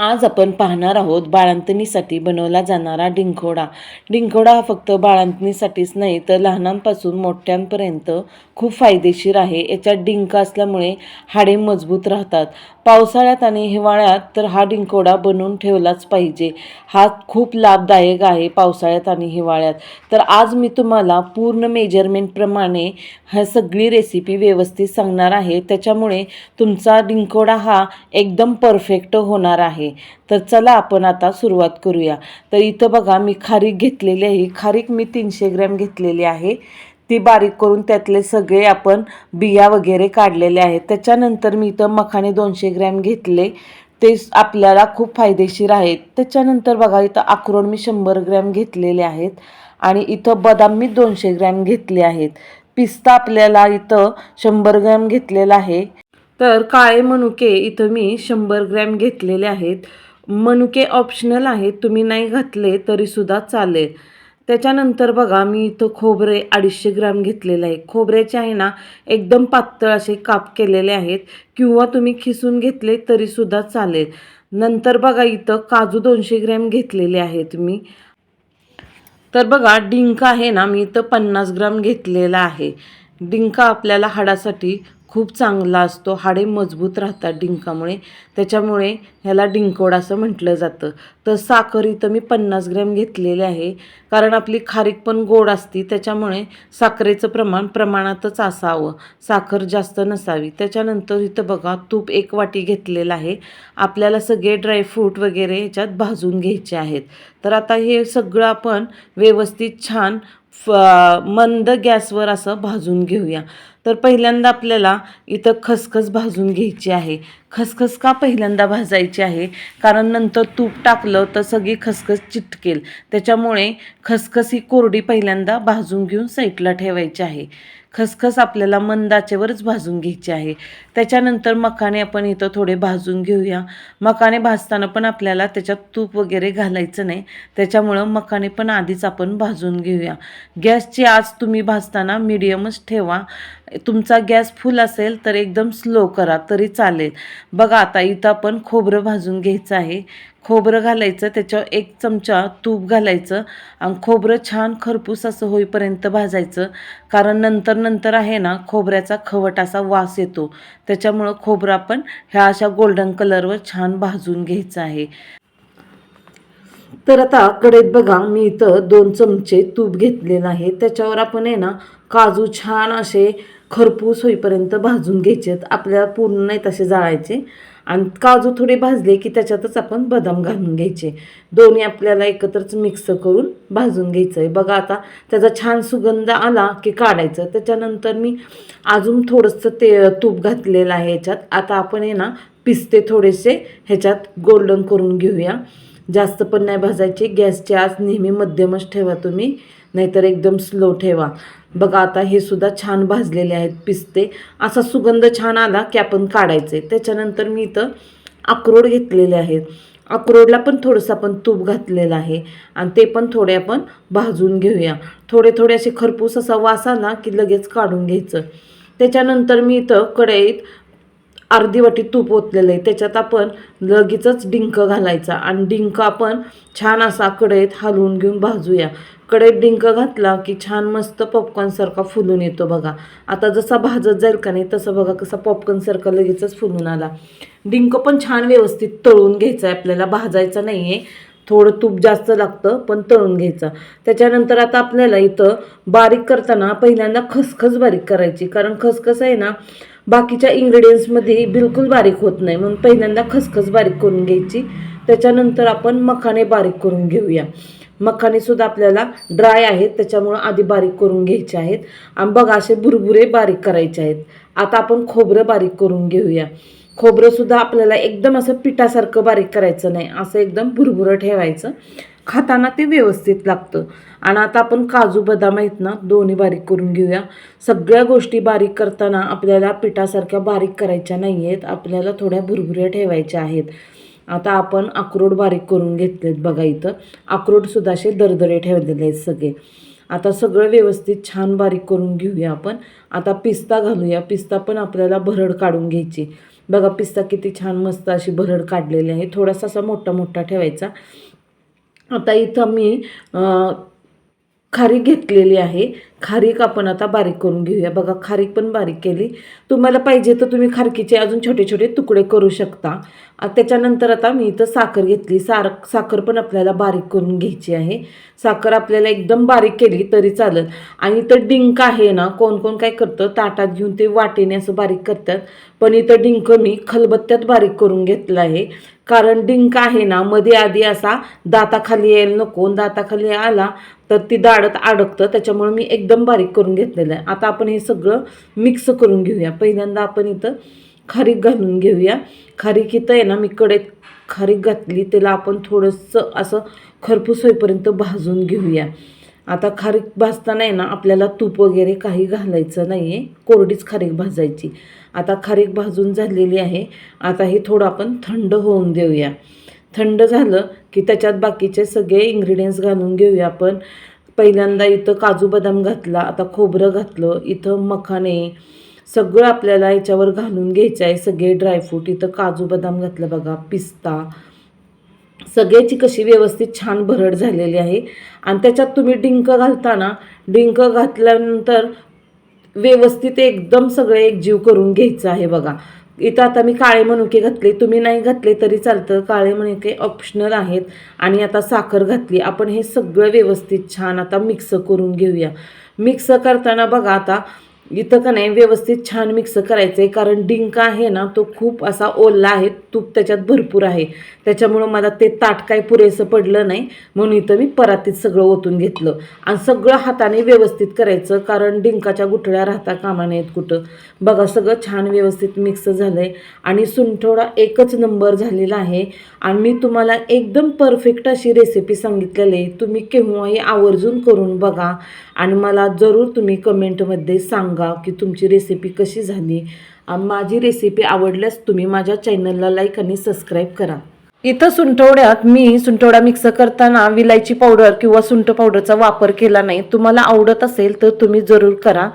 आज आपण पाहणार आहोत बाळंतणीसाठी बनवला जाणारा डिंखोडा. डिंखोडा हा फक्त बाळंतणीसाठीच नाही तर लहानांपासून मोठ्यांपर्यंत खूप फायदेशीर आहे. याच्यात डिंक असल्यामुळे हाडे मजबूत राहतात. पावसाळ्यात आणि हिवाळ्यात तर हा डिंकोडा बनवून ठेवलाच पाहिजे. हा खूप लाभदायक आहे पावसाळ्यात आणि हिवाळ्यात. तर आज मी तुम्हाला पूर्ण मेजरमेंटप्रमाणे ह्या सगळी रेसिपी व्यवस्थित सांगणार आहे. त्याच्यामुळे तुमचा डिंकोडा हा एकदम परफेक्ट होणार आहे. तर चला आपण आता सुरुवात करूया. तर इथं बघा मी खारीक घेतलेली आहे. खारीक मी तीनशे ग्रॅम घेतलेली आहे. ती बारीक करून त्यातले सगळे आपण बिया वगैरे काढलेले आहेत. त्याच्यानंतर मी इथं मखाणे दोनशे ग्रॅम घेतले. ते आपल्याला खूप फायदेशीर आहेत. त्याच्यानंतर बघा इथं अक्रोड मी शंभर ग्रॅम घेतलेले आहेत आणि इथं बदाम मी दोनशे ग्रॅम घेतले आहेत. पिस्ता आपल्याला इथं शंभर ग्रॅम घेतलेला आहे. तर काळे मनुके इथं मी शंभर ग्रॅम घेतलेले आहेत. मनुके ऑप्शनल आहेत. तुम्ही नाही घातले तरीसुद्धा चालेल. त्याच्यानंतर बघा मी इथं खोबरे अडीचशे ग्राम घेतलेलं आहे. खोबऱ्याचे आहे ना एकदम पातळ असे काप केलेले आहेत. किंवा तुम्ही खिसून घेतले तरीसुद्धा चालेल. नंतर बघा इथं काजू दोनशे ग्रॅम घेतलेले आहेत मी. तर बघा डिंक आहे ना मी इथं पन्नास ग्राम घेतलेला आहे. डिंक आपल्याला हाडासाठी खूप चांगला असतो. हाडे मजबूत राहतात डिंकामुळे. त्याच्यामुळे ह्याला डिंकोड असं म्हटलं जातं. तर साखर इथं मी पन्नास ग्रॅम घेतलेले आहे. कारण आपली खारीक पण गोड असती. त्याच्यामुळे साखरेचं प्रमाण प्रमाणातच असावं. साखर जास्त नसावी. त्याच्यानंतर इथं बघा तूप एक वाटी घेतलेलं आहे. आपल्याला सगळे ड्रायफ्रूट वगैरे ह्याच्यात भाजून घ्यायचे आहेत. तर आता हे सगळं आपण व्यवस्थित छान फ मंद गॅसवर असं भाजून घेऊया. तर पहिल्यांदा आपल्याला इथं खसखस भाजून घ्यायची आहे. खसखस का पहिल्यांदा भाजायची आहे? कारण नंतर तूप टाकलं तर सगळी खसखस चिटकेल. त्याच्यामुळे खसखस ही कोरडी पहिल्यांदा भाजून घेऊन साईडला ठेवायची आहे. खसखस आपल्याला मंदाचेवरच भाजून घ्यायची आहे. त्याच्यानंतर मकाने आपण इथं थोडे भाजून घेऊया. मकाने भाजताना पण आपल्याला त्याच्यात तूप वगैरे घालायचं नाही. त्याच्यामुळं मकाने पण आधीच आपण भाजून घेऊया. गॅसची आज तुम्ही भाजताना मिडियमच ठेवा. तुमचा गॅस फुल असेल तर एकदम स्लो करा तरी चालेल. बघा आता इथं आपण खोबरं भाजून घ्यायचं आहे. खोबरं घालायचं त्याच्यावर एक चमचा तूप घालायचं आणि खोबरं छान खरपूस असं होईपर्यंत भाजायचं. कारण नंतर नंतर आहे ना खोबऱ्याचा खवट असा वास येतो. त्याच्यामुळं खोबरं आपण ह्या अशा गोल्डन कलरवर छान भाजून घ्यायचं आहे. तर आता कडेत बघा मी इथं दोन चमचे तूप घेतलेलं आहे. त्याच्यावर आपण आहे ना काजू छान असे खरपूस होईपर्यंत भाजून घ्यायचे आहेत आपल्याला पूर्ण नाही तसे जाळायचे. आणि काजू थोडे भाजले की त्याच्यातच आपण बदाम घालून घ्यायचे. दोन्ही आपल्याला एकत्रच मिक्स करून भाजून घ्यायचं आहे बघा आता त्याचा छान सुगंध आला की काढायचं. त्याच्यानंतर मी अजून थोडंसं ते तूप घातलेलं आहे ह्याच्यात आता आपण आहे ना पिस्ते थोडेसे ह्याच्यात गोल्डन करून घेऊया. जास्त पण नाही भाजायचे. गॅसची आज नेहमी मध्यमच ठेवा तुम्ही. नाहीतर एकदम स्लो ठेवा. बघा आता हे सुद्धा छान भाजलेले आहेत पिस्ते. असा सुगंध छान आला की आपण काढायचे. त्याच्यानंतर मी इथं अक्रोड घेतलेले आहेत. अक्रोडला पण थोडंसं आपण तूप घातलेलं आहे. आणि ते पण थोडे आपण भाजून घेऊया. थोडे थोडे असे खरपूस असा वास आला की लगेच काढून घ्यायचं. त्याच्यानंतर मी इथं कढईत अर्धी वाटी तूप ओतलेलं आहे. त्याच्यात आपण लगेचच डिंक घालायचा आणि डिंक आपण छान असा कढईत हलवून घेऊन भाजूया. कढईत डिंक घातला की छान मस्त पॉपकॉर्नसारखा फुलून येतो बघा. आता जसा भाजत जाईल का नाही तसं बघा कसा पॉपकॉर्नसारखा लगेचच फुलून आला. डिंक पण छान व्यवस्थित तळून घ्यायचा आहे आपल्याला भाजायचा नाही आहे थोडं तूप जास्त लागतं पण तळून घ्यायचं. त्याच्यानंतर आता आपल्याला इथं बारीक करताना पहिल्यांदा खसखस बारीक करायची. कारण खसखस आहे ना बाकीच्या इंग्रेडियंट्समध्ये बिलकुल बारीक होत नाही. म्हणून पहिल्यांदा खसखस बारीक करून घ्यायची. त्याच्यानंतर आपण मखाने बारीक करून घेऊया. मखानेसुद्धा आपल्याला ड्राय आहेत. त्याच्यामुळं आधी बारीक करून घ्यायचे आहेत. आणि बघा असे भुरभुरे बारीक करायचे आहेत. आता आपण खोबरं बारीक करून घेऊया. खोबरंसुद्धा आपल्याला एकदम असं पिठासारखं बारीक करायचं नाही. असं एकदम भुरभुरं ठेवायचं. खाताना ते व्यवस्थित लागतं. आणि आता आपण काजू बदाम आहेत ना दोन्ही बारीक करून घेऊया. सगळ्या गोष्टी बारीक करताना आपल्याला पिठासारख्या बारीक करायच्या नाही आहेत आपल्याला थोड्या भुरभुऱ्या ठेवायच्या आहेत. आता आपण अक्रोड बारीक करून घेतलेत बघा इथं. अक्रोडसुद्धा असे दरदरे ठेवलेले आहेत सगळे. आता सगळं व्यवस्थित छान बारीक करून घेऊया आपण. आता पिस्ता घालूया. पिस्ता पण आपल्याला भरड काढून घ्यायची. बघा पिस्ता किती छान मस्त अशी भरड काढलेली आहे. थोडासा असा मोठा मोठा ठेवायचा. आता इथं मी खारीक घेतलेली आहे. खारीक आपण आता बारीक करून घेऊया. बघा खारीक पण बारीक केली. तुम्हाला पाहिजे तर तुम्ही खारकीचे अजून छोटे छोटे तुकडे करू शकता. त्याच्यानंतर आता मी इथं साखर घेतली. सार साखर पण आपल्याला बारीक करून घ्यायची आहे. साखर आपल्याला एकदम बारीक केली तरी चालेल. आणि इथं डिंक आहे ना कोण कोण काय करतं ताटात घेऊन ते वाटेने असं बारीक करतात. पण इथं डिंक मी खलबत्त्यात बारीक करून घेतलं आहे. कारण डिंक आहे ना मध्ये आधी असा दाताखाली यायला नको. दाताखाली आला तर ती दाढत अडकतं. त्याच्यामुळे मी एकदम बारीक करून घेतलेलं आहे. आता आपण हे सगळं मिक्स करून घेऊया. पहिल्यांदा आपण इथं खारीक घालून घेऊया. खारीक इथं आहे ना मी कडेत खारीक घातली. त्याला आपण थोडंसं असं खरपूस होईपर्यंत भाजून घेऊया. आता खारीक भाजताना आहे ना आपल्याला तूप वगैरे काही घालायचं नाही आहे कोरडीच खारीक भाजायची. आता खारीक भाजून झालेली आहे. आता हे थोडं आपण थंड होऊन देऊया. थंड झालं की त्याच्यात बाकीचे सगळे इन्ग्रेडियंट्स घालून घेऊया आपण. पहिल्यांदा इथं काजू बदाम घातला आता खोबरं घातलं इथं मखाने सगळं आपल्याला याच्यावर घालून घ्यायचं आहे. सगळे ड्रायफ्रूट इथं काजू बदाम घातलं बघा पिस्ता सगळ्याची कशी व्यवस्थित छान भरड झालेली आहे. आणि त्याच्यात तुम्ही डिंक घालताना डिंक घातल्यानंतर व्यवस्थित एकदम सगळे एकजीव करून घ्यायचं आहे बघा. इथं आता मी काळे मनुके घातले. तुम्ही नाही घातले तरी चालतं. काळे मनुके ऑप्शनल आहेत. आणि आता साखर घातली. आपण हे सगळं व्यवस्थित छान आता मिक्स करून घेऊया. मिक्स करताना बघा आता इथं का नाही व्यवस्थित छान मिक्स करायचं आहे कारण डिंक आहे ना तो खूप असा ओला आहे तूप त्याच्यात भरपूर आहे. त्याच्यामुळं मला ते ताट काय पुरेसं पडलं नाही. म्हणून इथं मी परातीत सगळं ओतून घेतलं. आणि सगळं हाताने व्यवस्थित करायचं कारण डिंकाच्या गुठळ्या राहता कामा नाहीत कुठं. बघा सगळं छान व्यवस्थित मिक्स झालं आहे आणि सुंठोडा एकच नंबर झालेला आहे. आणि मी तुम्हाला एकदम परफेक्ट अशी रेसिपी सांगितलेली आहे. तुम्ही केव्हाही आवर्जून करून बघा. आणि मला जरूर तुम्ही कमेंटमध्ये सांगा. की तुमची रेसिपी कशी झाली? माझी रेसिपी आवडल्यास तुम्ही माझ्या चॅनलला लाईक आणि सबस्क्राईब करा. इथं सुंठवड्यात मी सुंठवडा मिक्स करताना विलायची पावडर किंवा सुंठ पावडरचा वापर केला नाही. तुम्हाला आवडत असेल तर तुम्ही जरूर करा.